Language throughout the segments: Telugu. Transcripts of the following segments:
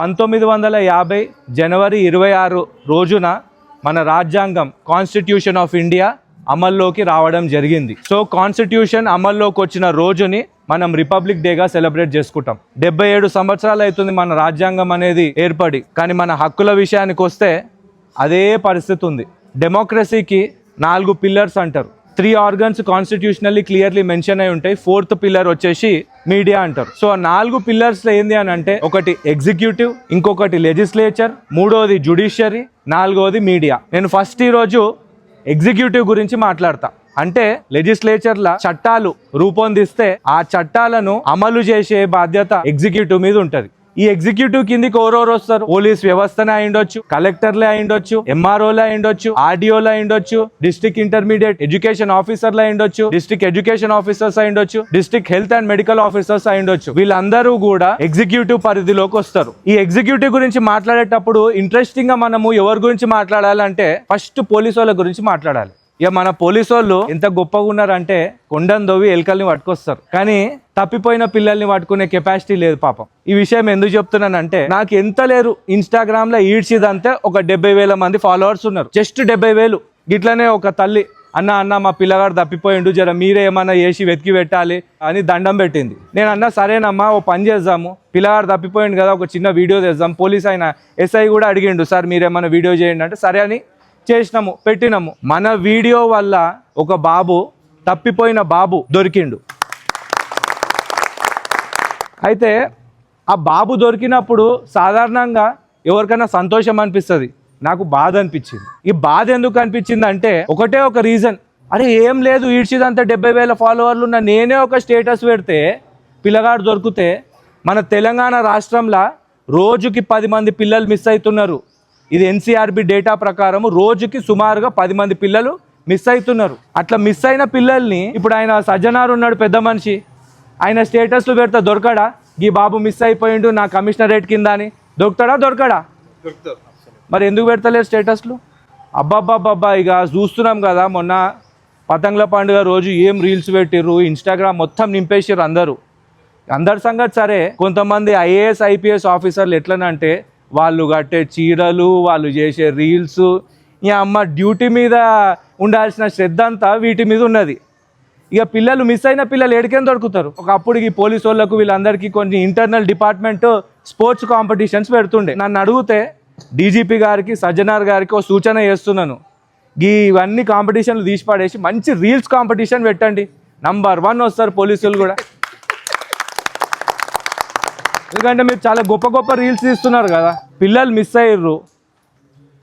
పంతొమ్మిది వందల యాభై జనవరి ఇరవై ఆరు రోజున మన రాజ్యాంగం కాన్స్టిట్యూషన్ ఆఫ్ ఇండియా అమల్లోకి రావడం జరిగింది. సో కాన్స్టిట్యూషన్ అమల్లోకి వచ్చిన రోజుని మనం రిపబ్లిక్ డేగా సెలబ్రేట్ చేసుకుంటాం. డెబ్బై ఏడు సంవత్సరాలు అవుతుంది మన రాజ్యాంగం అనేది ఏర్పడి. కానీ మన హక్కుల విషయానికి వస్తే అదే పరిస్థితి ఉంది. డెమోక్రసీకి నాలుగు పిల్లర్స్ అంటారు. Three organs constitutionally clearly mention అయి ఉంటాయి. ఫోర్త్ పిల్లర్ వచ్చేసి మీడియా అంటారు. సో ఆ నాలుగు పిల్లర్స్ ఏంది అని అంటే ఒకటి ఎగ్జిక్యూటివ్ ఇంకొకటి లెజిస్లేచర్ మూడోది జుడిషియరీ నాలుగోది మీడియా నేను ఫస్ట్ ఈ రోజు ఎగ్జిక్యూటివ్ గురించి మాట్లాడతా. అంటే లెజిస్లేచర్ల చట్టాలు రూపొందిస్తే ఆ చట్టాలను అమలు చేసే బాధ్యత ఎగ్జిక్యూటివ్ మీద ఉంటుంది. ఈ ఎగ్జిక్యూటివ్ కిందికి ఎవరెవరు వస్తారు? పోలీస్ వ్యవస్థనే అయిండొచ్చు కలెక్టర్లే అయిండొచ్చు ఎంఆర్ఓలే అయిండొచ్చు ఆర్డీఓలే అయిండొచ్చు డిస్ట్రిక్ట్ ఇంటర్మీడియట్ ఎడ్యుకేషన్ ఆఫీసర్లే అయిండొచ్చు district education officers అయిండొచ్చు district health and medical officers అయిండొచ్చు వీళ్ళందరూ కూడా ఎగ్జిక్యూటివ్ పరిధిలోకి వస్తారు. ఈ ఎగ్జిక్యూటివ్ గురించి మాట్లాడేటప్పుడు ఇంట్రెస్టింగ్గా మనము ఎవరి గురించి మాట్లాడాలంటే ఫస్ట్ పోలీసు వాళ్ళ గురించి మాట్లాడాలి. ఇక మన పోలీసు వాళ్ళు ఎంత గొప్పగా ఉన్నారంటే కొండను దోవి ఎలుకల్ని పట్టుకొస్తారు. కానీ తప్పిపోయిన పిల్లల్ని పట్టుకునే కెపాసిటీ లేదు పాపం. ఈ విషయం ఎందుకు చెప్తున్నానంటే నాకు ఎంత లేరు. ఇన్స్టాగ్రామ్లో ఈడ్చిదంతే ఒక డెబ్బై వేల మంది ఫాలోవర్స్ ఉన్నారు. జస్ట్ డెబ్బై వేలు. గిట్లనే ఒక తల్లి అన్న అన్న మా పిల్లగాడు తప్పిపోయిండు. జర మీరే ఏమన్నా చేసి వెతికి పెట్టాలి అని దండం పెట్టింది. నేను అన్నా సరేనమ్మా ఓ పని చేద్దాము. పిల్లగాడు తప్పిపోయిండు కదా ఒక చిన్న వీడియో తెద్దాం పోలీస్ ఆయన ఎస్ఐ కూడా అడిగిండు సార్ మీరేమన్నా వీడియో చేయండి అంటే సరే అని చేసినాము పెట్టినాము. మన వీడియో వల్ల ఒక బాబు తప్పిపోయిన బాబు దొరికిండు. అయితే ఆ బాబు దొరికినప్పుడు సాధారణంగా ఎవరికైనా సంతోషం అనిపిస్తుంది. నాకు బాధ అనిపించింది. ఈ బాధ ఎందుకు అనిపించింది అంటే ఒకటే ఒక రీజన్ అరే ఏం లేదు ఈడ్చిదంతా డెబ్బై వేల ఫాలోవర్లు ఉన్న నేనే ఒక స్టేటస్ పెడితే పిల్లగాడు దొరికితే మన తెలంగాణ రాష్ట్రంలో రోజుకి పది మంది పిల్లలు మిస్ అవుతున్నారు. ఇది ఎన్సీఆర్బి డేటా ప్రకారం రోజుకి సుమారుగా పది మంది పిల్లలు మిస్ అవుతున్నారు అట్లా మిస్ అయిన పిల్లల్ని ఇప్పుడు ఆయన సజ్జనారు ఉన్నాడు పెద్ద మనిషి. ఆయన స్టేటస్లు పెడితే దొరకడా? ఈ బాబు మిస్ అయిపోయిండు నా కమిషనరేట్ కింద అని. దొరుకుతాడా? దొరకడా? మరి ఎందుకు పెడతలేరు స్టేటస్లు? అబ్బాబ్బాబ్బా ఇక చూస్తున్నాం కదా మొన్న పతంగుల పండుగ రోజు ఏం రీల్స్ పెట్టిర్రు ఇన్స్టాగ్రామ్ మొత్తం నింపేసారు అందరూ. అందరి సంగతి సరే కొంతమంది ఐఏఎస్ ఐపీఎస్ ఆఫీసర్లు ఎట్లనంటే వాళ్ళు కట్టే చీరలు వాళ్ళు చేసే రీల్స్ ఈ అమ్మ డ్యూటీ మీద ఉండాల్సిన శ్రద్ధ అంతా వీటి మీద ఉన్నది. ఇక పిల్లలు మిస్ అయిన పిల్లలు ఎడికేం దొరుకుతారు? ఒకప్పుడు ఈ పోలీసు వాళ్ళకు వీళ్ళందరికీ కొన్ని ఇంటర్నల్ డిపార్ట్మెంట్ స్పోర్ట్స్ కాంపిటీషన్స్ పెడుతుండే. నన్ను అడిగితే డీజీపీ గారికి సజ్జనార్ గారికి ఒక సూచన చేస్తున్నాను. ఈ ఇవన్నీ కాంపిటీషన్లు తీసి పడేసి మంచి రీల్స్ కాంపిటీషన్ పెట్టండి. నంబర్ వన్ వస్తారు పోలీసులు కూడా. ఎందుకంటే మీరు చాలా గొప్ప గొప్ప రీల్స్ ఇస్తున్నారు కదా. పిల్లలు మిస్ అయ్యారు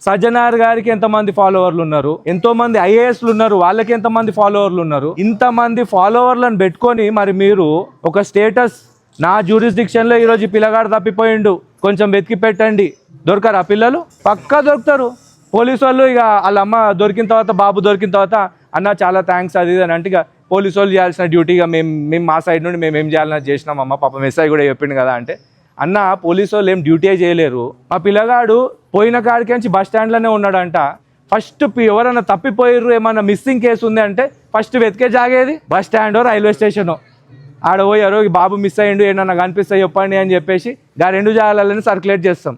సజ్జనార్ గారికి ఎంతమంది ఫాలోవర్లు ఉన్నారు? ఎంతో మంది ఐఏఎస్లు ఉన్నారు. వాళ్ళకి ఎంతమంది ఫాలోవర్లు ఉన్నారు? ఇంతమంది ఫాలోవర్లను పెట్టుకొని మరి మీరు ఒక స్టేటస్ నా జ్యూరిస్డిక్షన్లో ఈరోజు పిల్లగాడు తప్పిపోయిండు. కొంచెం వెతికి పెట్టండి. దొరకరా పిల్లలు? పక్కా దొరుకుతారు. పోలీసు వాళ్ళు ఇక వాళ్ళ అమ్మ దొరికిన తర్వాత బాబు దొరికిన తర్వాత అన్న చాలా థ్యాంక్స్ అది ఇది అని అంటే పోలీసు వాళ్ళు చేయాల్సిన డ్యూటీగా మేము మేము మా సైడ్ నుండి మేము ఏం చేయాలన్నా చేసినాం. అమ్మ పాపం ఎస్ఐ కూడా చెప్పిండు కదా అంటే. అన్న పోలీసు వాళ్ళు ఏం డ్యూటీ చేయలేరు. మా పిల్లగాడు పోయిన కాడికి నుంచి బస్ స్టాండ్లోనే ఉన్నాడంట. ఫస్ట్ ఎవరైనా తప్పిపోయారు ఏమన్నా మిస్సింగ్ కేసు ఉంది అంటే ఫస్ట్ వెతికే జాగేది బస్ స్టాండో రైల్వే స్టేషనో ఆడ పోయారు ఈ బాబు మిస్ అయ్యిండు ఏమన్నా కనిపిస్తే చెప్పండి అని చెప్పేసి గా రెండు జాగాలని సర్క్యులేట్ చేస్తాం.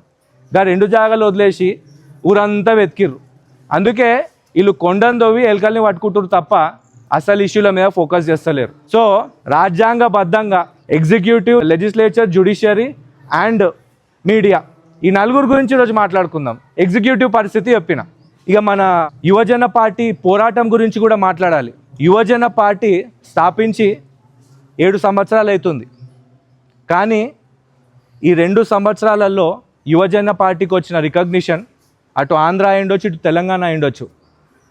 గా రెండు జాగాలు వదిలేసి ఊరంతా వెతికిర్రు. అందుకే వీళ్ళు కొండను తవ్వి ఎలకల్ని పట్టుకుంటారు తప్ప అసలు ఇష్యూల మీద ఫోకస్ చేస్తలేరు. సో రాజ్యాంగబద్ధంగా executive legislature judiciary and media ఈ నలుగురు గురించి ఈరోజు మాట్లాడుకుందాం. ఎగ్జిక్యూటివ్ పరిస్థితి చెప్పిన. ఇక మన యువజన పార్టీ పోరాటం గురించి కూడా మాట్లాడాలి. యువజన పార్టీ స్థాపించి ఏడు సంవత్సరాలు అవుతుంది. కానీ ఈ రెండు సంవత్సరాలలో యువజన పార్టీకి వచ్చిన రికగ్నిషన్ అటు ఆంధ్ర అయిండొచ్చు ఇటు తెలంగాణ అయిండొచ్చు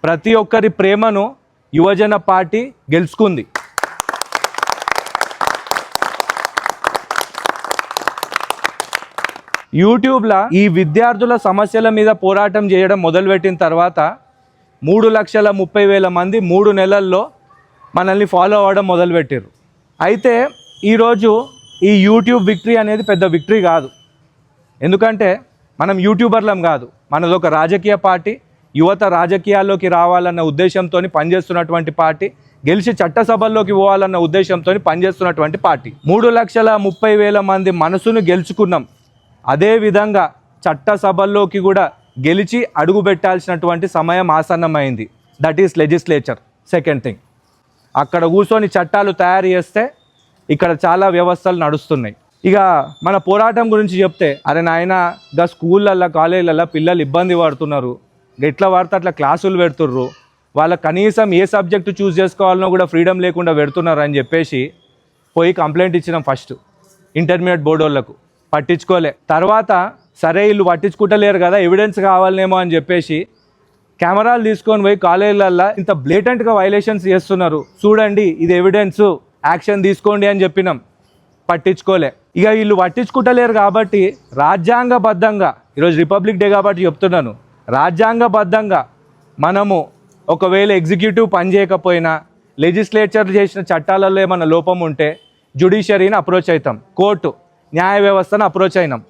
ప్రతి ఒక్కరి ప్రేమను యువజన పార్టీ గెలుచుకుంది. యూట్యూబ్లో ఈ విద్యార్థుల సమస్యల మీద పోరాటం చేయడం మొదలుపెట్టిన తర్వాత మూడు లక్షల ముప్పై వేల మంది మూడు నెలల్లో మనల్ని ఫాలో అవ్వడం మొదలుపెట్టారు అయితే ఈరోజు ఈ యూట్యూబ్ విక్టరీ అనేది పెద్ద విక్టరీ కాదు. ఎందుకంటే మనం యూట్యూబర్లం కాదు. మనదొక రాజకీయ పార్టీ యువత రాజకీయాల్లోకి రావాలన్న ఉద్దేశంతో పనిచేస్తున్నటువంటి పార్టీ గెలిచి చట్టసభల్లోకి పోవాలన్న ఉద్దేశంతో పనిచేస్తున్నటువంటి పార్టీ. మూడు లక్షల ముప్పై వేల మంది మనసును గెలుచుకున్నాం. అదే విధంగా చట్టసభల్లోకి కూడా గెలిచి అడుగు పెట్టాల్సినటువంటి సమయం ఆసన్నమైంది. That is legislature second thing అక్కడ కూర్చొని చట్టాలు తయారు చేస్తే ఇక్కడ చాలా వ్యవస్థలు నడుస్తున్నాయి. ఇక మన పోరాటం గురించి చెప్తే అరే నాయన గా స్కూళ్ళల్లో కాలేజీలలో పిల్లలు ఇబ్బంది పడుతున్నారు. ఎట్లా వాడితే అట్లా క్లాసులు పెడుతుర్రు. వాళ్ళ కనీసం ఏ సబ్జెక్టు చూస్ చేసుకోవాలనో కూడా ఫ్రీడమ్ లేకుండా పెడుతున్నారు అని చెప్పేసి పోయి కంప్లైంట్ ఇచ్చినాం ఫస్ట్ ఇంటర్మీడియట్ బోర్డు వాళ్ళకు. పట్టించుకోలే. తర్వాత సరే వీళ్ళు పట్టించుకుంటలేరు కదా ఎవిడెన్స్ కావాలనేమో అని చెప్పేసి కెమెరాలు తీసుకొని పోయి కాలేజీలల్లో ఇంత బ్లేటెంట్గా వైలేషన్స్ చేస్తున్నారు. చూడండి ఇది ఎవిడెన్స్ యాక్షన్ తీసుకోండి అని చెప్పినాం. పట్టించుకోలే. ఇక వీళ్ళు పట్టించుకుంటలేరు కాబట్టి రాజ్యాంగబద్ధంగా ఈరోజు రిపబ్లిక్ డే కాబట్టి చెప్తున్నాను. రాజ్యాంగబద్ధంగా మనము ఒకవేళ ఎగ్జిక్యూటివ్ పని చేయకపోయినా లెజిస్లేచర్ చేసిన చట్టాలలో ఏమైనా లోపం ఉంటే జుడిషియరీని అప్రోచ్ అవుతాం కోర్టు న్యాయ వ్యవస్థను అప్రోచ్ అయినాం.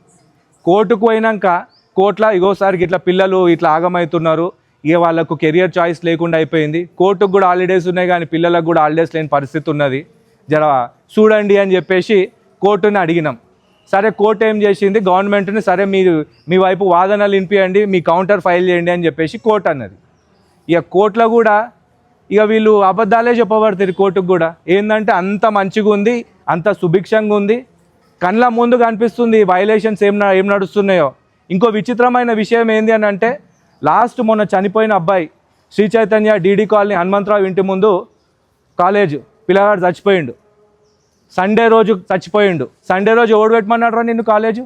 కోర్టుకు పోయినాక కోర్టులో ఇగోసారికి ఇట్లా పిల్లలు ఇట్లా ఆగమవుతున్నారు ఇక వాళ్ళకు కెరియర్ చాయిస్ లేకుండా అయిపోయింది. కోర్టుకు కూడా హాలిడేస్ ఉన్నాయి కానీ పిల్లలకు కూడా హాలిడేస్ లేని పరిస్థితి ఉన్నది. జర చూడండి అని చెప్పేసి కోర్టుని అడిగినాం. సరే కోర్టు ఏం చేసింది? గవర్నమెంట్ని సరే మీరు మీ వైపు వాదనలు వినిపించండి మీ కౌంటర్ ఫైల్ చేయండి అని చెప్పేసి కోర్టు అన్నది. ఇక కోర్టులో కూడా ఇక వీళ్ళు అబద్ధాలే చెప్పబడతారు కోర్టుకు కూడా. ఏంటంటే అంత మంచిగా ఉంది అంత సుభిక్షంగా ఉంది. కళ్ళ ముందు కనిపిస్తుంది వైలేషన్స్ ఏం ఏం నడుస్తున్నాయో. ఇంకో విచిత్రమైన విషయం ఏంది అని అంటే లాస్ట్ మొన్న చనిపోయిన అబ్బాయి శ్రీ చైతన్య డీడీ కాలనీ హనుమంతరావు ఇంటి ముందు కాలేజ్ పిల్లగాడు చచ్చిపోయిండు. సండే రోజు చచ్చిపోయిండు. సండే రోజు ఓడి పెట్టమన్నాడు రా నిన్ను కాలేజు?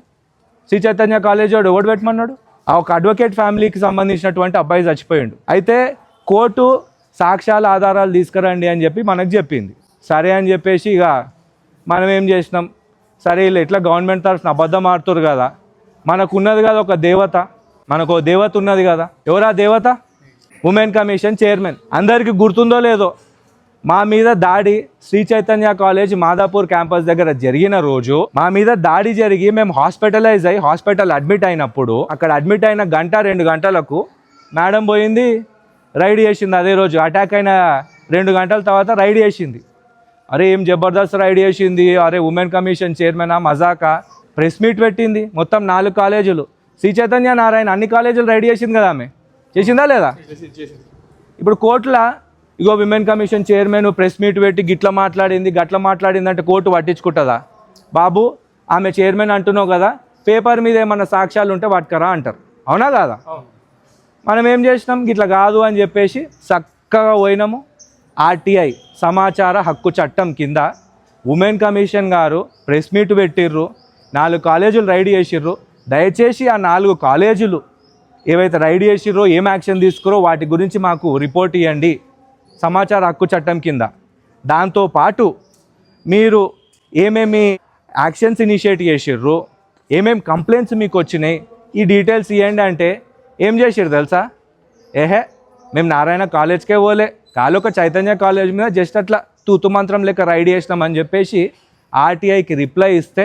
శ్రీ చైతన్య కాలేజ్ వాడు ఓడిపెట్టమన్నాడు ఆ ఒక అడ్వకేట్ ఫ్యామిలీకి సంబంధించినటువంటి అబ్బాయి చచ్చిపోయిండు. అయితే కోర్టు సాక్ష్యాల ఆధారాలు తీసుకురండి అని చెప్పి మనకు చెప్పింది. సరే అని చెప్పేసి ఇక మనం ఏం చేసినాం? సరే ఇలా ఎట్లా గవర్నమెంట్ తరఫున అబద్ధం ఆడుతురు కదా? మనకు ఉన్నది కదా ఒక దేవత. మనకు దేవత ఉన్నది కదా. ఎవరా దేవత? Women commission chairman. అందరికీ గుర్తుందో లేదో మా మీద దాడి శ్రీ చైతన్య కాలేజ్ మాదాపూర్ క్యాంపస్ దగ్గర జరిగిన రోజు మా మీద దాడి జరిగి మేము హాస్పిటలైజ్ అయ్యి హాస్పిటల్ అడ్మిట్ అయినప్పుడు అక్కడ అడ్మిట్ అయిన గంట రెండు గంటలకు మేడం పోయింది రైడ్ చేసింది. అదే రోజు అటాక్ అయిన రెండు గంటల తర్వాత రైడ్ చేసింది. అరే ఏం జబర్దస్త్ రైడ్ చేసింది? అరే ఉమెన్ కమిషన్ చైర్మన్ మజాకా? ప్రెస్ మీట్ పెట్టింది మొత్తం నాలుగు కాలేజీలు. శ్రీ చైతన్య నారాయణ అన్ని కాలేజీలు రైడ్ చేసింది కదా ఆమె? చేసిందా లేదా? ఇప్పుడు కోర్టులో ఇగో women commission chairman press meet పెట్టి గిట్ల మాట్లాడింది గట్ల మాట్లాడింది అంటే కోర్టు పట్టించుకుంటుందా? బాబు ఆమె చైర్మన్ అంటున్నావు కదా పేపర్ మీద ఏమన్నా సాక్ష్యాలు ఉంటే పట్టుకరా అంటారు. అవునా కాదా? మనం ఏం చేసినాం? గిట్ల కాదు అని చెప్పేసి చక్కగా పోయినాము. ఆర్టీఐ సమాచార హక్కు చట్టం కింద ఉమెన్ కమిషన్ గారు ప్రెస్ మీట్ పెట్టిర్రు నాలుగు కాలేజీలు రైడ్ చేసిర్రు. దయచేసి ఆ నాలుగు కాలేజీలు ఏవైతే రైడ్ చేసిర్రో ఏం యాక్షన్ తీసుకురో వాటి గురించి మాకు రిపోర్ట్ ఇవ్వండి సమాచార హక్కు చట్టం కింద. దాంతో పాటు మీరు ఏమేమి యాక్షన్స్ ఇనిషియేట్ చేసిర్రు ఏమేమి కంప్లైంట్స్ మీకు వచ్చినాయి ఈ డీటెయిల్స్ ఇవ్వండి అంటే ఏం చేసిర్రు తెలుసా? ఏహే మేము నారాయణ కాలేజ్కే పోలే కాలుక చైతన్య కాలేజ్ మీద జస్ట్ అట్లా తూతు మంత్రం లెక్క రైడ్ చేసినామని చెప్పేసి ఆర్టీఐకి రిప్లై ఇస్తే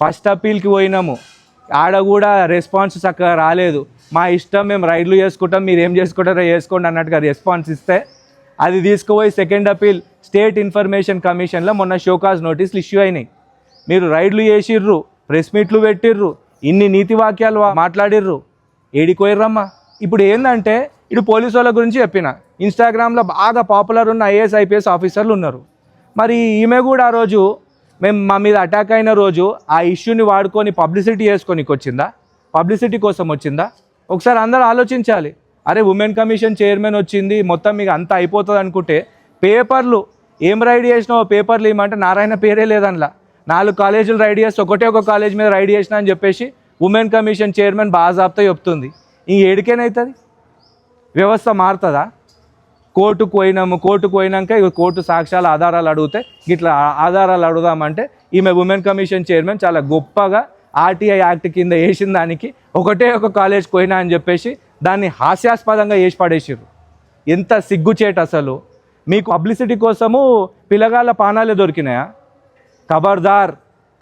ఫస్ట్ అప్పీల్కి పోయినాము. ఆడ కూడా రెస్పాన్స్ చక్కగా రాలేదు. మా ఇష్టం మేము రైడ్లు చేసుకుంటాం మీరు ఏం చేసుకుంటారో చేసుకోండి అన్నట్టుగా రెస్పాన్స్ ఇస్తే అది తీసుకుపోయి సెకండ్ అపీల్ స్టేట్ ఇన్ఫర్మేషన్ కమిషన్లో మొన్న షోకాజ్ నోటీసులు ఇష్యూ అయినాయి. మీరు రైడ్లు చేసిర్రు ప్రెస్ మీట్లు పెట్టిర్రు ఇన్ని నీతి వాక్యాలు మాట్లాడిర్రు. ఏడికోయిర్రమ్మా ఇప్పుడు ఏంటంటే ఇటు పోలీసు వాళ్ళ గురించి చెప్పిన. ఇన్స్టాగ్రామ్లో బాగా పాపులర్ ఉన్న ఐఏఎస్ ఐపీఎస్ ఆఫీసర్లు ఉన్నారు. మరి ఈమె కూడా ఆ రోజు మేము మా మీద అటాక్ అయిన రోజు ఆ ఇష్యూని వాడుకొని పబ్లిసిటీ చేసుకొని వచ్చిందా పబ్లిసిటీ కోసం వచ్చిందా? ఒకసారి అందరూ ఆలోచించాలి. అరే ఉమెన్ కమిషన్ చైర్మన్ వచ్చింది మొత్తం మీకు అంతా అయిపోతుంది అనుకుంటే పేపర్లు ఏం రైడ్ చేసినావు? పేపర్లు ఏమంటే నారాయణ పేరే లేదనలా. నాలుగు కాలేజీలు రైడ్ చేస్తే ఒకటే ఒక కాలేజ్ మీద రైడ్ చేసిన అని చెప్పేసి ఉమెన్ కమిషన్ చైర్మన్ బాజాబ్తో చెప్తుంది. ఇంక ఏడికేనవుతుంది వ్యవస్థ మారుతుందా? కోర్టుకు పోయినాము కోర్టుకు పోయినాక ఇక కోర్టు సాక్ష్యాల ఆధారాలు అడిగితే ఇట్లా ఆధారాలు అడుగుదామంటే ఈమె ఉమెన్ కమిషన్ చైర్మన్ చాలా గొప్పగా ఆర్టీఐ యాక్ట్ కింద వేసిన దానికి ఒకటే ఒక కాలేజ్కి పోయినా అని చెప్పేసి దాన్ని హాస్యాస్పదంగా వేసి పడేసారు ఎంత సిగ్గుచేట అసలు. మీకు పబ్లిసిటీ కోసము పిల్లగాళ్ళ పానాలే దొరికినాయా? ఖబర్దార్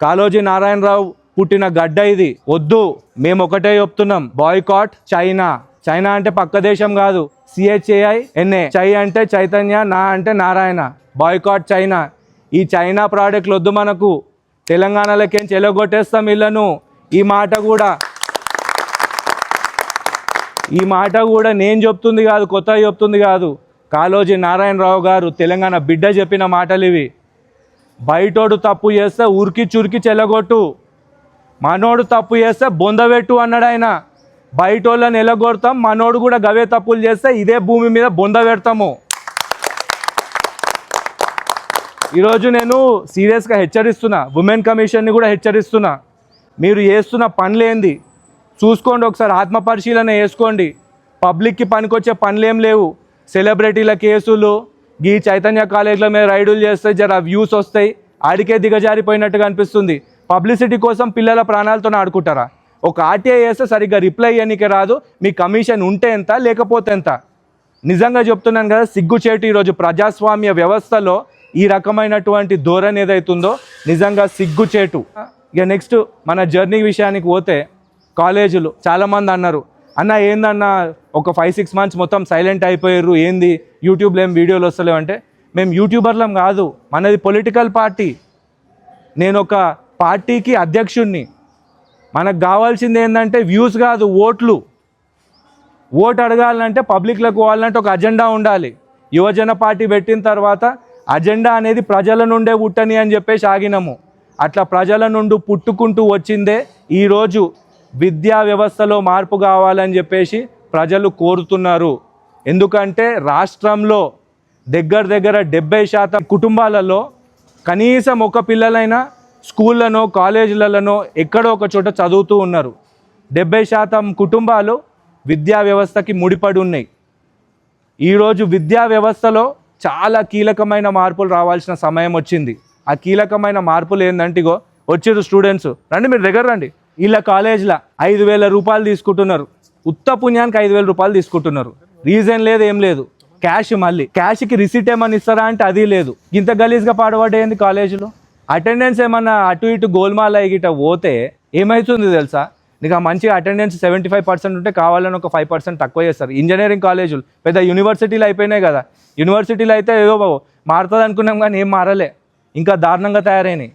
కాలోజీ నారాయణరావు పుట్టిన గడ్డ ఇది. వద్దు మేము ఒకటే చెప్తున్నాం. Boycott China. చైనా అంటే పక్క దేశం కాదు. సిహెచ్ఏఐ ఎన్ఏ చై అంటే చైతన్య నా అంటే నారాయణ. Boycott China. ఈ చైనా ప్రోడక్ట్లు వద్దు మనకు. తెలంగాణలోకేం చెలగొట్టేస్తాం ఇళ్ళను ఈ మాట కూడా. ఈ మాట కూడా నేను చెప్తుంది కాదు కొత్తగా చెప్తుంది కాదు. కాళోజీ నారాయణరావు గారు తెలంగాణ బిడ్డ చెప్పిన మాటలు ఇవి. బయటోడు తప్పు చేస్తే ఉరికి చురికి చెల్లగొట్టు మనోడు తప్పు చేస్తే బొందబెట్టు అన్నాడు ఆయన. బయటోళ్ళని ఎలగొడతాం మనోడు కూడా గవే తప్పులు చేస్తే ఇదే భూమి మీద బొంద పెడతాము. ఈరోజు నేను సీరియస్గా హెచ్చరిస్తున్నా ఉమెన్ కమిషన్ని కూడా హెచ్చరిస్తున్నా. మీరు చేస్తున్న పనులేంది? చూసుకోండి ఒకసారి ఆత్మ పరిశీలన చేసుకోండి పబ్లిక్కి పనికొచ్చే పనులేం లేవు. సెలబ్రిటీల కేసులు ఈ చైతన్య కాలేజీల మీద రైడులు చేస్తే జర వ్యూస్ వస్తాయి. ఆడికే దిగజారిపోయినట్టుగా అనిపిస్తుంది. పబ్లిసిటీ కోసం పిల్లల ప్రాణాలతో ఆడుకుంటారా? ఒక ఆర్టీఐ వేస్తే సరిగ్గా రిప్లై ఇవ్వడానికి రాదు. మీ కమిషన్ ఉంటే ఎంత లేకపోతే ఎంత? నిజంగా చెప్తున్నాను కదా సిగ్గుచేటు ఈరోజు ప్రజాస్వామ్య వ్యవస్థలో ఈ రకమైనటువంటి ధోరణి ఏదైతుందో నిజంగా సిగ్గుచేటు. ఇక నెక్స్ట్ మన జర్నీ విషయానికి పోతే కాలేజీలు చాలామంది అన్నారు అన్న ఏందన్న ఒక ఫైవ్ సిక్స్ మంత్స్ మొత్తం సైలెంట్ అయిపోయారు ఏంది? యూట్యూబ్లో ఏం వీడియోలు వస్తలేవు అంటే మేము యూట్యూబర్లం కాదు మనది పొలిటికల్ పార్టీ నేను ఒక పార్టీకి అధ్యక్షుణ్ణి. మనకు కావాల్సింది ఏంటంటే వ్యూస్ కాదు ఓట్లు. ఓటు అడగాలంటే పబ్లిక్లకు పోవాలంటే ఒక అజెండా ఉండాలి. యువజన పార్టీ పెట్టిన తర్వాత అజెండా అనేది ప్రజల నుండే పుట్టని అని చెప్పేసి ఆగినాము. అట్లా ప్రజల నుండి పుట్టుకుంటూ వచ్చిందే ఈరోజు విద్యా వ్యవస్థలో మార్పు కావాలని చెప్పేసి ప్రజలు కోరుతున్నారు. ఎందుకంటే రాష్ట్రంలో దగ్గర దగ్గర డెబ్బై శాతం కుటుంబాలలో కనీసం ఒక పిల్లలైనా స్కూళ్ళనో కాలేజీలలోనో ఎక్కడో ఒక చోట చదువుతూ ఉన్నారు. డెబ్బై శాతం కుటుంబాలు విద్యా వ్యవస్థకి ముడిపడి ఉన్నాయి. ఈరోజు విద్యా వ్యవస్థలో చాలా కీలకమైన మార్పులు రావాల్సిన సమయం వచ్చింది. ఆ కీలకమైన మార్పులు ఏంటంటే ఇగో వచ్చారు స్టూడెంట్స్. రండి మీరు దగ్గర రండి. వీళ్ళ కాలేజ్లో ఐదు వేల రూపాయలు తీసుకుంటున్నారు. ఉత్త పుణ్యానికి ఐదు వేల రూపాయలు తీసుకుంటున్నారు. రీజన్ లేదు ఏం లేదు. క్యాష్ మళ్ళీ. క్యాష్కి రిసీట్ ఏమన్నా ఇస్తారా అంటే అది లేదు. ఇంత గలీజ్గా పాడబడేది కాలేజీలో అటెండెన్స్ ఏమన్నా అటు ఇటు గోల్మాల గిట పోతే ఏమవుతుంది తెలుసా? నీకు ఆ మంచిగా అటెండెన్స్ సెవెంటీ ఫైవ్ పర్సెంట్ ఉంటే కావాలని ఒక ఫైవ్ పర్సెంట్ తక్కువ చేస్తారు. ఇంజనీరింగ్ కాలేజీలు పెద్ద యూనివర్సిటీలు అయిపోయినాయి కదా. యూనివర్సిటీలు అయితే ఏదో మారుతుంది అనుకున్నాం కానీ ఏం మారలే. ఇంకా దారుణంగా తయారైనాయి.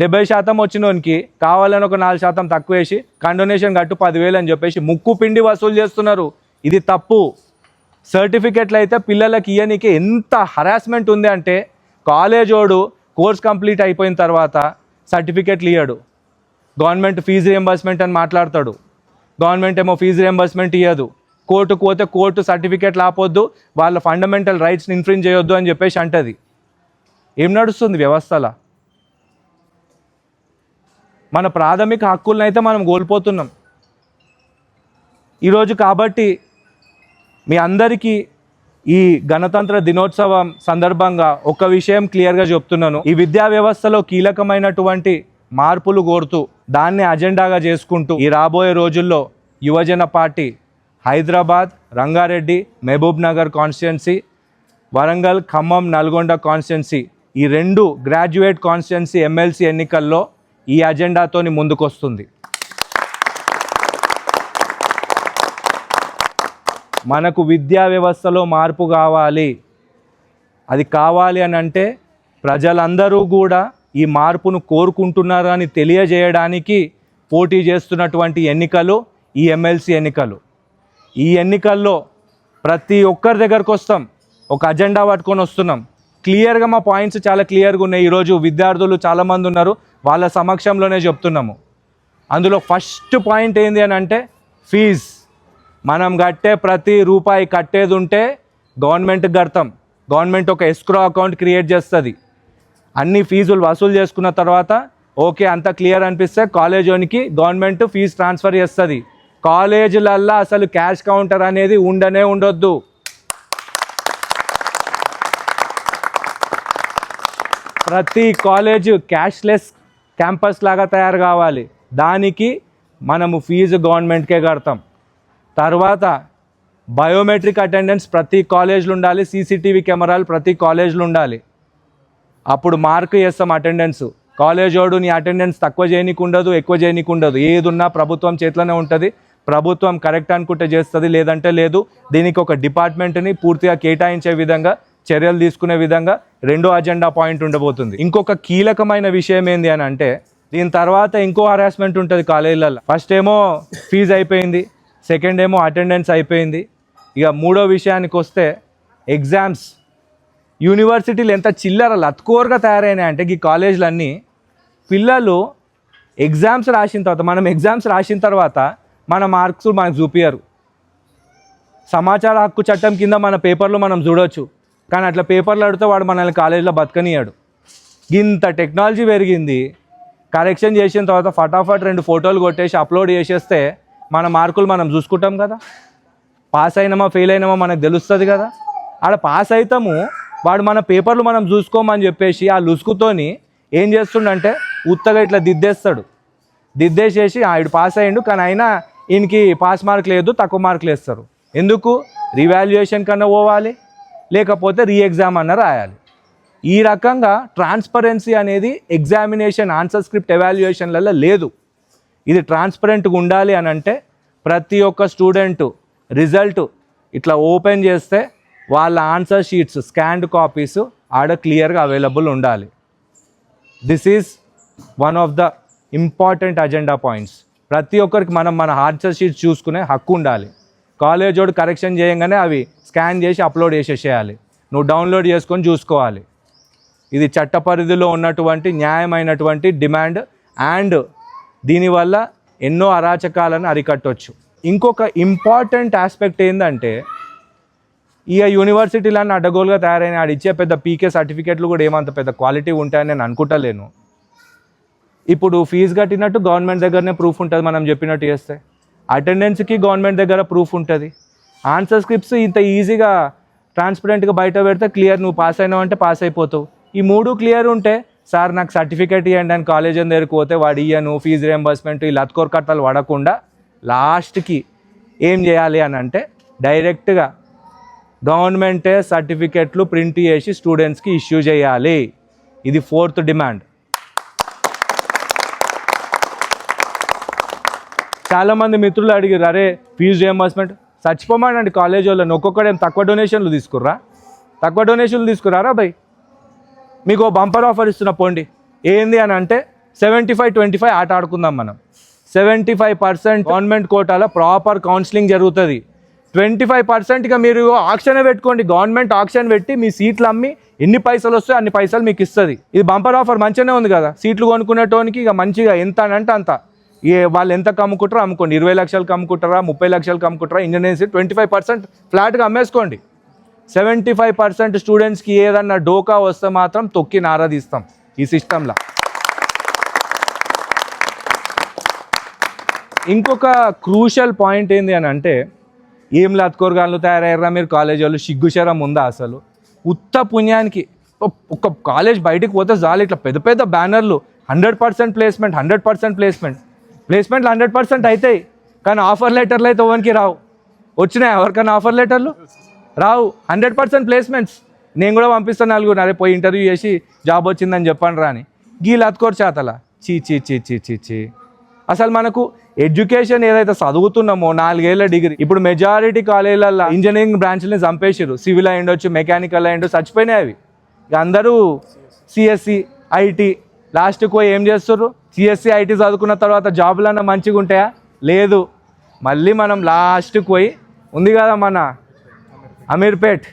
డెబ్బై శాతం వచ్చినోనికి కావాలని ఒక నాలుగు శాతం తక్కువ వేసి కండొనేషన్ కట్టు పదివేలు అని చెప్పేసి ముక్కు పిండి వసూలు చేస్తున్నారు. ఇది తప్పు. సర్టిఫికెట్లు అయితే పిల్లలకి ఇయ్యనికి ఎంత హరాస్మెంట్ ఉంది అంటే కాలేజోడు కోర్స్ కంప్లీట్ అయిపోయిన తర్వాత సర్టిఫికెట్లు ఇయ్యడు. గవర్నమెంట్ ఫీజు రియంబర్స్మెంట్ అని మాట్లాడతాడు. గవర్నమెంట్ ఏమో ఫీజు రియంబర్స్మెంట్ ఇవ్వదు కోర్టుకు పోతే కోర్టు సర్టిఫికెట్లు ఆపొద్దు వాళ్ళ ఫండమెంటల్ రైట్స్ని ఇన్ఫ్రింజ్ చేయొద్దు అని చెప్పేసి అంటది. ఏం నడుస్తుంది వ్యవస్థలో? మన ప్రాథమిక హక్కులను అయితే మనం కోల్పోతున్నాం. ఈరోజు కాబట్టి మీ అందరికీ ఈ గణతంత్ర దినోత్సవం సందర్భంగా ఒక విషయం క్లియర్గా చెప్తున్నాను. ఈ విద్యా వ్యవస్థలో కీలకమైనటువంటి మార్పులు కోరుతూ దాన్ని అజెండాగా చేసుకుంటూ ఈ రాబోయే రోజుల్లో యువజన party Hyderabad Rangareddy Mahabub Nagar constituency Warangal Khammam Nalgonda constituency ఈ రెండు గ్రాడ్యుయేట్ కాన్స్టిట్యున్సీ ఎమ్మెల్సీ ఎన్నికల్లో ఈ అజెండాతోని ముందుకొస్తుంది. మనకు విద్యా వ్యవస్థలో మార్పు కావాలి. అది కావాలి అని అంటే ప్రజలందరూ కూడా ఈ మార్పును కోరుకుంటున్నారు అని తెలియజేయడానికి పోటీ చేస్తున్నటువంటి ఎన్నికలు ఈ ఎమ్మెల్సీ ఎన్నికలు. ఈ ఎన్నికల్లో ప్రతి ఒక్కరి దగ్గరకు వస్తాం. ఒక అజెండా పట్టుకొని వస్తున్నాం. క్లియర్గా మా పాయింట్స్ చాలా క్లియర్గా ఉన్నాయి. ఈరోజు విద్యార్థులు చాలామంది ఉన్నారు. వాళ్ళ సమక్షంలోనే చెప్తున్నాము. అందులో ఫస్ట్ పాయింట్ ఏంది అని అంటే ఫీజ్ మనం కట్టే ప్రతి రూపాయి కట్టేది ఉంటే గవర్నమెంట్కి కడతాం. గవర్నమెంట్ ఒక ఎస్క్రో అకౌంట్ క్రియేట్ చేస్తుంది. అన్ని ఫీజులు వసూలు చేసుకున్న తర్వాత ఓకే అంత క్లియర్ అనిపిస్తే కాలేజోనికి గవర్నమెంట్ ఫీజు ట్రాన్స్ఫర్ చేస్తుంది. కాలేజీలల్లో అసలు క్యాష్ కౌంటర్ అనేది ఉండనే ఉండొద్దు. ప్రతి కాలేజ్ క్యాష్లెస్ క్యాంపస్ లాగా తయారు కావాలి. దానికి మనము ఫీజు గవర్నమెంట్కే కడతాం. తర్వాత బయోమెట్రిక్ అటెండెన్స్ ప్రతి కాలేజ్లో ఉండాలి సీసీటీవీ కెమెరాలు ప్రతి కాలేజ్లో ఉండాలి. అప్పుడు మార్క్ చేస్తాం అటెండెన్స్. కాలేజోడు నీ అటెండెన్స్ తక్కువ చేయనీకి ఉండదు ఎక్కువ చేయనీకి ఉండదు ఏది ఉన్నా ప్రభుత్వం చేతిలోనే ఉంటుంది. ప్రభుత్వం కరెక్ట్ అనుకుంటే చేస్తుంది లేదంటే లేదు. దీనికి ఒక డిపార్ట్మెంట్ని పూర్తిగా కేటాయించే విధంగా చర్యలు తీసుకునే విధంగా రెండో అజెండా పాయింట్ ఉండబోతుంది. ఇంకొక కీలకమైన విషయం ఏంది అని అంటే దీని తర్వాత ఇంకో హరాస్మెంట్ ఉంటుంది కాలేజీలలో ఫస్ట్ ఏమో ఫీజు అయిపోయింది సెకండ్ ఏమో అటెండెన్స్ అయిపోయింది. ఇక మూడో విషయానికి వస్తే ఎగ్జామ్స్ యూనివర్సిటీలు ఎంత చిల్లర లత్కోరగా తయారైనాయి అంటే ఈ కాలేజీలన్నీ పిల్లలు ఎగ్జామ్స్ రాసిన తర్వాత మనం ఎగ్జామ్స్ రాసిన తర్వాత మన మార్క్స్ మనకు చూపించరు సమాచార హక్కు చట్టం కింద మన పేపర్లో మనం చూడవచ్చు కానీ అట్లా పేపర్లు అడిగితే వాడు మనల్ని కాలేజీలో బతకనియాడు ఇంత టెక్నాలజీ పెరిగింది కరెక్షన్ చేసిన తర్వాత ఫటాఫట్ రెండు ఫోటోలు కొట్టేసి అప్లోడ్ చేసేస్తే మన మార్కులు మనం చూసుకుంటాం కదా. పాస్ అయినామా ఫెయిల్ అయినామా మనకు తెలుస్తుంది కదా. ఆడ పాస్ అవుతాము వాడు మన పేపర్లు మనం చూసుకోమని చెప్పేసి ఆ లుసుకుతోని ఏం చేస్తుండంటే ఉత్తగా ఇట్లా దిద్దేస్తాడు. దిద్దేసేసి ఆవిడ పాస్ అయ్యిండు కానీ అయినా ఈయనకి పాస్ మార్క్ లేదు తక్కువ మార్కులు వేస్తారు. ఎందుకు? రివాల్యుయేషన్ కన్నా పోవాలి. లేకపోతే రీ ఎగ్జామ్ అన్న రాయాలి. ఈ రకంగా ట్రాన్స్పరెన్సీ అనేది ఎగ్జామినేషన్ ఆన్సర్ స్క్రిప్ట్ ఎవాల్యుయేషన్లలో లేదు. ఇది ట్రాన్స్పరెంట్గా ఉండాలి అని అంటే ప్రతి ఒక్క స్టూడెంట్ రిజల్ట్ ఇట్లా ఓపెన్ చేస్తే వాళ్ళ ఆన్సర్ షీట్స్ స్కాన్డ్ కాపీస్ ఆడ క్లియర్గా అవైలబుల్ ఉండాలి. This is one of the important agenda points ప్రతి ఒక్కరికి మనం మన ఆన్సర్ షీట్స్ చూసుకునే హక్కు ఉండాలి. కాలేజోడు వాడు కరెక్షన్ చేయంగానే అవి స్కాన్ చేసి అప్లోడ్ చేసేసేయాలి. నువ్వు డౌన్లోడ్ చేసుకొని చూసుకోవాలి. ఇది చట్ట పరిధిలో ఉన్నటువంటి న్యాయమైనటువంటి డిమాండ్ అండ్ దీనివల్ల ఎన్నో అరాచకాలను అరికట్టవచ్చు ఇంకొక ఇంపార్టెంట్ ఆస్పెక్ట్ ఏంటంటే ఇక యూనివర్సిటీలన్నీ అడ్డగోలుగా తయారైన ఆడు ఇచ్చే పెద్ద పీకే సర్టిఫికేట్లు కూడా ఏమంత పెద్ద క్వాలిటీ ఉంటాయని నేను అనుకుంటలేను. ఇప్పుడు ఫీజు కట్టినట్టు గవర్నమెంట్ దగ్గరనే ప్రూఫ్ ఉంటుంది మనం చెప్పినట్టు చేస్తే. అటెండెన్స్కి గవర్నమెంట్ దగ్గర ప్రూఫ్ ఉంటుంది. ఆన్సర్ స్క్రిప్ట్స్ ఇంత ఈజీగా ట్రాన్స్పరెంట్గా బయట పెడితే క్లియర్ నువ్వు పాస్ అయినావు అంటే పాస్ అయిపోతావు. ఈ మూడు క్లియర్ ఉంటే సార్ నాకు సర్టిఫికేట్ ఇవ్వండి అని కాలేజ్ దగ్గరికి పోతే వాడు ఇయ్యను ఫీజు రియంబర్స్మెంట్ ఈ లత్కోర్ కట్టాలు పడకుండా లాస్ట్కి ఏం చేయాలి అని అంటే డైరెక్ట్గా గవర్నమెంటే సర్టిఫికెట్లు ప్రింట్ చేసి స్టూడెంట్స్కి ఇష్యూ చేయాలి. ఇది ఫోర్త్ డిమాండ్ చాలామంది మిత్రులు అడిగారు అరే ఫీజు రియంబర్స్మెంట్ చచ్చిపోమానండి కాలేజ్ వాళ్ళని ఒక్కొక్కడేం ఏం తక్కువ డొనేషన్లు తీసుకుర్రా? తక్కువ డొనేషన్లు తీసుకురారా బై మీకు ఓ బంపర్ ఆఫర్ ఇస్తున్న పోండి. ఏంది అని అంటే సెవెంటీ ఫైవ్ ట్వంటీ ఫైవ్ ఆట ఆడుకుందాం మనం. సెవెంటీ ఫైవ్ పర్సెంట్ గవర్నమెంట్ కోటాలో ప్రాపర్ కౌన్సిలింగ్ జరుగుతుంది. ట్వంటీ ఫైవ్ పర్సెంట్గా మీరు ఆప్షన్ పెట్టుకోండి గవర్నమెంట్ ఆప్షన్ పెట్టి మీ సీట్లు అమ్మి ఎన్ని పైసలు వస్తాయో అన్ని పైసలు మీకు ఇస్తుంది. ఇది బంపర్ ఆఫర్ మంచిగానే ఉంది కదా? సీట్లు కొనుక్కునేటోనికి ఇక మంచిగా ఎంత అని అంటే అంత. ఏ వాళ్ళు ఎంత కమ్ముకుంటారో అమ్ముకోండి. ఇరవై లక్షలకు అమ్ముకుంటారా ముప్పై లక్షలు కమ్ముకుంటారా ఇంజనీర్స్ ట్వంటీ ఫైవ్ పర్సెంట్ ఫ్లాట్గా అమ్మేసుకోండి. సెవెంటీ ఫైవ్ పర్సెంట్ స్టూడెంట్స్కి ఏదన్నా డోకా వస్తే మాత్రం తొక్కి నారదీస్తాం ఈ సిస్టంలో. ఇంకొక క్రూషల్ పాయింట్ ఏంది అని అంటే ఏం లత్కోరగాళ్ళు తయారయ్యారా మీరు కాలేజ్ వాళ్ళు? సిగ్గుశరం ఉందా అసలు? ఉత్త పుణ్యానికి ఒక కాలేజ్ బయటికి పోతే చాలు ఇట్లా పెద్ద పెద్ద బ్యానర్లు hundred percent placement hundred percent placement. ప్లేస్మెంట్లు hundred percent అవుతాయి కానీ ఆఫర్ లెటర్లు అయితే ఎవరికి రావు. వచ్చినాయి ఎవరికైనా ఆఫర్ లెటర్లు? రావు. Hundred percent placements. నేను కూడా పంపిస్తాను నలుగురు అరే పోయి ఇంటర్వ్యూ చేసి జాబ్ వచ్చిందని చెప్పండి రాని. గీ లత్కోర్ చేతల. చీ చీ చీ చీ చీ చీ అసలు మనకు ఎడ్యుకేషన్ ఏదైతే చదువుతున్నామో నాలుగేళ్ళ డిగ్రీ. ఇప్పుడు మెజారిటీ కాలేజీలలో ఇంజనీరింగ్ బ్రాంచ్ని చంపేసారు సివిల్ అయి ఉండొచ్చు మెకానికల్ అయి ఉండొచ్చు చచ్చిపోయినాయి అవి. ఇక అందరూ సిఎస్సి ఐటీ లాస్ట్కి పోయి ఏం చేస్తారు సిఎస్సి ఐటీ చదువుకున్న తర్వాత జాబులన్నా మంచిగా ఉంటాయా? లేదు. మళ్ళీ మనం లాస్ట్కి పోయి ఉంది కదా మన అమీర్పేట్.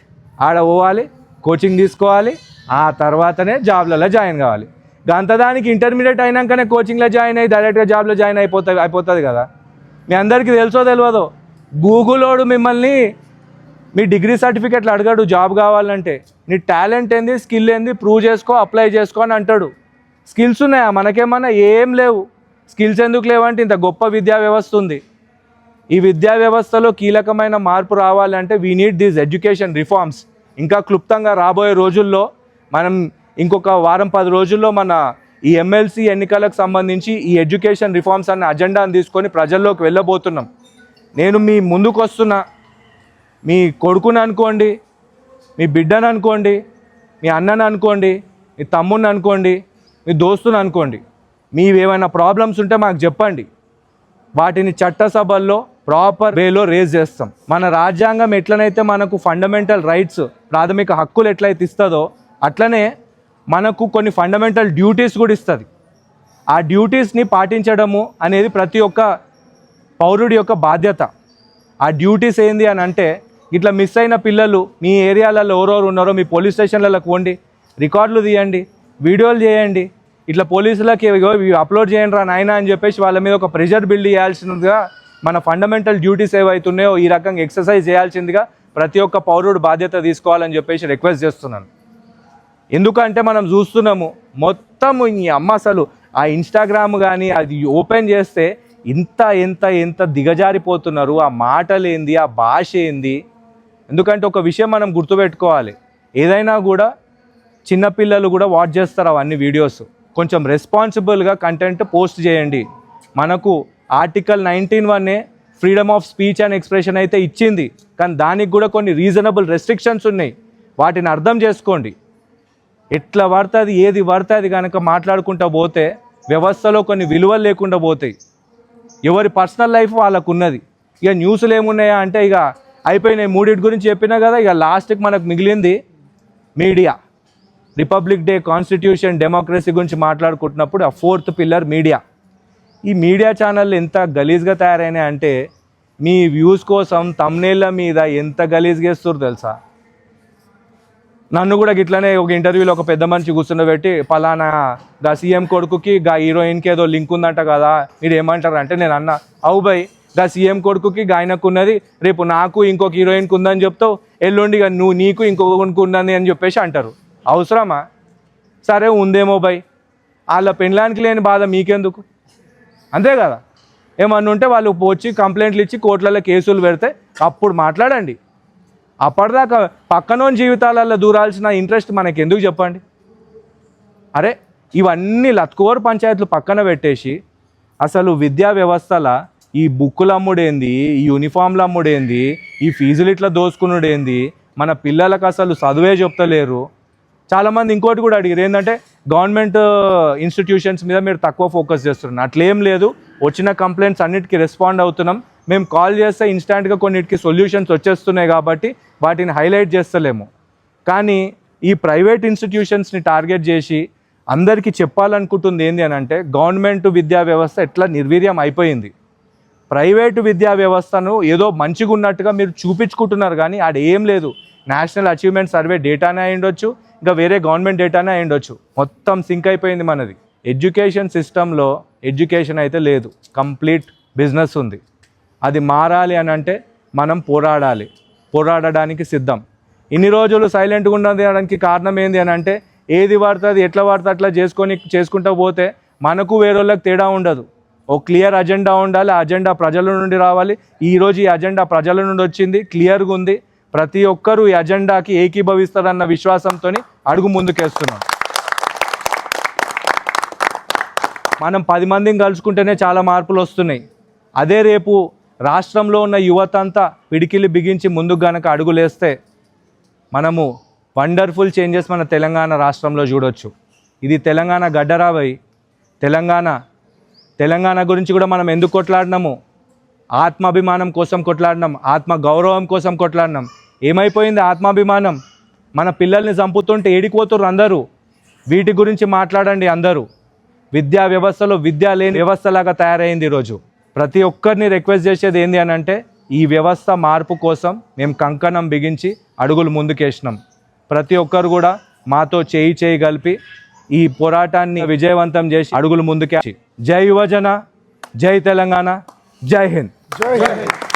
ఆడ పోవాలి కోచింగ్ తీసుకోవాలి ఆ తర్వాతనే జాబ్లలో జాయిన్ కావాలి. దానికి ఇంటర్మీడియట్ అయినాకనే కోచింగ్లో జాయిన్ అయ్యి డైరెక్ట్గా జాబ్లో జాయిన్ అయిపోతుంది అయిపోతుంది కదా. మీ అందరికీ తెలుసో తెలియదో? గూగులోడు మిమ్మల్ని మీ డిగ్రీ సర్టిఫికెట్లు అడగాడు జాబ్ కావాలంటే. నీ టాలెంట్ ఏంది స్కిల్ ఏంది ప్రూవ్ చేసుకో అప్లై చేసుకో అని అంటాడు. స్కిల్స్ ఉన్నాయా? మనకేమన్నా ఏం లేవు. స్కిల్స్ ఎందుకు లేవంటే ఇంత గొప్ప విద్యా వ్యవస్థ ఉంది. ఈ విద్యా వ్యవస్థలో కీలకమైన మార్పు రావాలంటే we need these education reforms ఇంకా క్లుప్తంగా రాబోయే రోజుల్లో మనం ఇంకొక వారం పది రోజుల్లో మన ఈ ఎమ్మెల్సీ ఎన్నికలకు సంబంధించి ఈ ఎడ్యుకేషన్ రిఫార్మ్స్ అనే అజెండాను తీసుకొని ప్రజల్లోకి వెళ్ళబోతున్నాం. నేను మీ ముందుకు వస్తున్నా మీ కొడుకుని అనుకోండి మీ బిడ్డను అనుకోండి మీ అన్నను అనుకోండి మీ తమ్ముని అనుకోండి మీ దోస్తులు అనుకోండి. మీవి ఏమైనా ప్రాబ్లమ్స్ ఉంటే మాకు చెప్పండి. వాటిని చట్టసభల్లో ప్రాపర్ వేలో రేజ్ చేస్తాం. మన రాజ్యాంగం ఎట్లనైతే మనకు ఫండమెంటల్ రైట్స్ ప్రాథమిక హక్కులు ఎట్లయితే ఇస్తుందో అట్లనే మనకు కొన్ని ఫండమెంటల్ డ్యూటీస్ కూడా ఇస్తుంది. ఆ డ్యూటీస్ని పాటించడము అనేది ప్రతి ఒక్క పౌరుడి యొక్క బాధ్యత. ఆ డ్యూటీస్ ఏంది అని అంటే ఇట్లా మిస్ అయిన పిల్లలు మీ ఏరియాలలో ఎవరెవరు ఉన్నారో మీ పోలీస్ స్టేషన్లకు పోండి రికార్డులు తీయండి వీడియోలు చేయండి. ఇట్లా పోలీసులకి అప్లోడ్ చేయండి రా నాయనా అని చెప్పేసి వాళ్ళ మీద ఒక ప్రెషర్ బిల్డ్ చేయాల్సిందిగా మన ఫండమెంటల్ డ్యూటీస్ ఏవైతున్నాయో ఈ రకంగా ఎక్సర్సైజ్ చేయాల్సిందిగా ప్రతి ఒక్క పౌరుడు బాధ్యత తీసుకోవాలని చెప్పేసి రిక్వెస్ట్ చేస్తున్నాను. ఎందుకంటే మనం చూస్తున్నాము మొత్తం ఈ అమ్మ అసలు ఆ ఇన్స్టాగ్రామ్ కానీ అది ఓపెన్ చేస్తే ఇంత ఎంత ఎంత దిగజారిపోతున్నారు ఆ మాటలేంది ఆ భాష ఏంది? ఎందుకంటే ఒక విషయం మనం గుర్తుపెట్టుకోవాలి. ఏదైనా కూడా చిన్నపిల్లలు కూడా వాచ్ చేస్తారు అవన్నీ వీడియోస్ కొంచెం రెస్పాన్సిబుల్గా కంటెంట్ పోస్ట్ చేయండి. మనకు ఆర్టికల్ నైన్టీన్ వన్నే freedom of speech and expression అయితే ఇచ్చింది. కానీ దానికి కూడా కొన్ని రీజనబుల్ రెస్ట్రిక్షన్స్ ఉన్నాయి. వాటిని అర్థం చేసుకోండి. ఎట్లా పడుతుంది ఏది పడుతుంది కనుక మాట్లాడుకుంటూ పోతే వ్యవస్థలో కొన్ని విలువలు లేకుండా పోతాయి. ఎవరి పర్సనల్ లైఫ్ వాళ్ళకు ఉన్నది. ఇక న్యూస్లు ఏమున్నాయా అంటే ఇక అయిపోయినాయి. మూడింటి గురించి చెప్పినా కదా ఇక లాస్ట్కి మనకు మిగిలింది media republic day constitution democracy గురించి మాట్లాడుకుంటున్నప్పుడు ఆ ఫోర్త్ పిల్లర్ మీడియా. ఈ మీడియా ఛానళ్ళు ఎంత గలీజ్గా తయారైనాయి అంటే మీ వ్యూస్ కోసం తమ్నేళ్ళ మీద ఎంత గలీజ్గా వేస్తారు తెలుసా? నన్ను కూడా గిట్లనే ఒక ఇంటర్వ్యూలో ఒక పెద్ద మనిషి కూర్చుండబెట్టి పలానా గా సీఎం కొడుకుకి గా హీరోయిన్కి ఏదో లింక్ ఉందంట కదా మీరు ఏమంటారు? అంటే నేను అన్న అవు బై గా సీఎం కొడుకుకి ఆయనకు ఉన్నది రేపు నాకు ఇంకొక హీరోయిన్కి ఉందని చెప్తావు ఎల్లుండి నువ్వు నీకు ఇంకొకరికి ఉన్నది అని చెప్పేసి అంటారు. అవసరమా? సరే ఉందేమో బై వాళ్ళ పెండ్లానికి లేని బాధ మీకెందుకు? అంతే కదా? ఏమన్నా ఉంటే వాళ్ళు వచ్చి కంప్లైంట్లు ఇచ్చి కోర్టులలో కేసులు పెడితే అప్పుడు మాట్లాడండి. అప్పటిదాకా పక్కనోని జీవితాలలో దూరాల్సిన ఇంట్రెస్ట్ మనకి ఎందుకు చెప్పండి? అరే ఇవన్నీ లత్కోర్ పంచాయతీలు పక్కన పెట్టేసి అసలు విద్యా వ్యవస్థల ఈ బుక్కులు అమ్ముడేంది ఈ యూనిఫామ్లు అమ్ముడేంది ఈ ఫీజులు ఇట్లా దోసుకునుడేంది మన పిల్లలకు అసలు చదువే చెప్తలేరు. చాలామంది ఇంకోటి కూడా అడిగారు. ఏంటంటే గవర్నమెంట్ ఇన్స్టిట్యూషన్స్ uh, మీద మీరు తక్కువ ఫోకస్ చేస్తున్నారు. అట్లేం లేదు. వచ్చిన కంప్లైంట్స్ అన్నిటికీ రెస్పాండ్ అవుతున్నాం. మేము కాల్ చేస్తే ఇన్స్టాంట్గా కొన్నిటికి సొల్యూషన్స్ వచ్చేస్తున్నాయి కాబట్టి వాటిని హైలైట్ చేస్తలేము. కానీ ఈ ప్రైవేట్ ఇన్స్టిట్యూషన్స్ని టార్గెట్ చేసి అందరికీ చెప్పాలనుకుంటుంది ఏంది అని అంటే గవర్నమెంట్ విద్యా వ్యవస్థ ఎట్లా నిర్వీర్యం అయిపోయింది. ప్రైవేటు విద్యా వ్యవస్థను ఏదో మంచిగా ఉన్నట్టుగా మీరు చూపించుకుంటున్నారు కానీ ఆడ ఏం లేదు. నేషనల్ అచీవ్మెంట్ సర్వే డేటానే అయి ఉండొచ్చు ఇంకా వేరే గవర్నమెంట్ డేటానే అయి ఉండొచ్చు. మొత్తం సింక్ అయిపోయింది మనది. ఎడ్యుకేషన్ సిస్టంలో ఎడ్యుకేషన్ అయితే లేదు. కంప్లీట్ బిజినెస్ ఉంది. అది మారాలి అని అంటే మనం పోరాడాలి. పోరాడడానికి సిద్ధం. ఇన్ని రోజులు సైలెంట్గా ఉండడానికి కారణం ఏంది అని అంటే ఏది పడుతుంది ఎట్లా పడుతుంది అట్లా చేసుకొని చేసుకుంటూ పోతే మనకు వేరేళ్ళకి తేడా ఉండదు. ఓ క్లియర్ అజెండా ఉండాలి. ఆ అజెండా ప్రజల నుండి రావాలి. ఈరోజు ఈ అజెండా ప్రజల నుండి వచ్చింది. క్లియర్గా ఉంది. ప్రతి ఒక్కరూ ఈ అజెండాకి ఏకీభవిస్తారన్న విశ్వాసంతో అడుగు ముందుకేస్తున్నాం. మనం పది మందిని కలుసుకుంటేనే చాలా మార్పులు వస్తున్నాయి. అదే రేపు రాష్ట్రంలో ఉన్న యువత అంతా పిడికిలి బిగించి ముందుకు గనక అడుగులేస్తే మనము వండర్ఫుల్ చేంజెస్ మన తెలంగాణ రాష్ట్రంలో చూడొచ్చు. ఇది తెలంగాణ గడ్డరాబై తెలంగాణ తెలంగాణ గురించి కూడా మనం ఎందుకు కొట్లాడినాము? ఆత్మాభిమానం కోసం కొట్లాడినాం ఆత్మ గౌరవం కోసం కొట్లాడినాం. ఏమైపోయింది ఆత్మాభిమానం? మన పిల్లల్ని చంపుతుంటే ఏడిపోతుర్రు అందరూ. వీటి గురించి మాట్లాడండి అందరూ. విద్యా వ్యవస్థలో విద్య లేని వ్యవస్థలాగా తయారైంది ఈరోజు. ప్రతి ఒక్కరిని రిక్వెస్ట్ చేసేది ఏంది అని అంటే ఈ వ్యవస్థ మార్పు కోసం మేము కంకణం బిగించి అడుగులు ముందుకేసినాం. ప్రతి ఒక్కరు కూడా మాతో చేయి చేయి కలిపి ఈ పోరాటాన్ని విజయవంతం చేసి అడుగులు ముందుకే జై యువజన జై తెలంగాణ జై హింద్. జై హింద్.